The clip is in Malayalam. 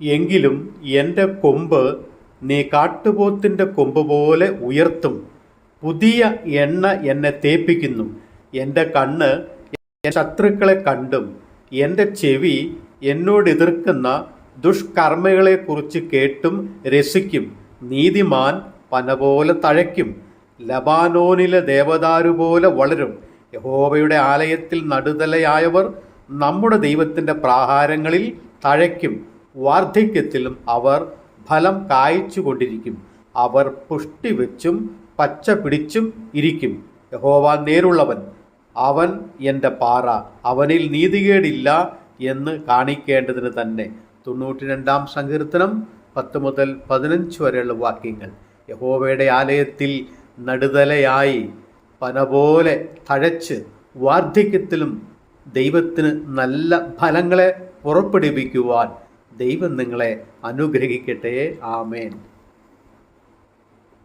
എങ്കിലും എന്റെ കൊമ്പ് നീ കാട്ടുപോത്തിന്റെ കൊമ്പ് പോലെ ഉയർത്തും. പുതിയ എണ്ണ എന്നെ തേപ്പിക്കുന്നു. എന്റെ കണ്ണ് ശത്രുക്കളെ കണ്ടും. എന്റെ ചെവി എന്നോട് എതിർക്കുന്ന ദുഷ്കർമ്മകളെക്കുറിച്ച് കേട്ടും രസിക്കും. നീതിമാൻ പന പോലെ തഴയ്ക്കും. ലബാനോനിലെ ദേവദാരു പോലെ വളരും. യഹോവയുടെ ആലയത്തിൽ നടുതലയായവർ നമ്മുടെ ദൈവത്തിന്റെ പ്രാഹാരങ്ങളിൽ തഴയ്ക്കും. വാർദ്ധക്യത്തിലും അവർ ഫലം കായ്ച്ചു കൊണ്ടിരിക്കും അവർ പുഷ്ടി വെച്ചും പച്ച പിടിച്ചും ഇരിക്കും. യഹോവ നേരുള്ളവൻ. അവൻ എന്റെ പാറ. അവനിൽ നീതികേടില്ല എന്ന് കാണിക്കേണ്ടതിന് തന്നെ. തൊണ്ണൂറ്റി രണ്ടാം സങ്കീർത്തനം പത്ത് മുതൽ പതിനഞ്ച് വരെയുള്ള വാക്യങ്ങൾ. യഹോവയുടെ ആലയത്തിൽ നടുതലയായി പന പോലെ തഴച്ച് വാർദ്ധക്യത്തിലും ദൈവത്തിന് നല്ല ഫലങ്ങളെ പുറപ്പെടുവിക്കുവാൻ ദൈവം നിങ്ങളെ അനുഗ്രഹിക്കട്ടെ. ആമേൻ.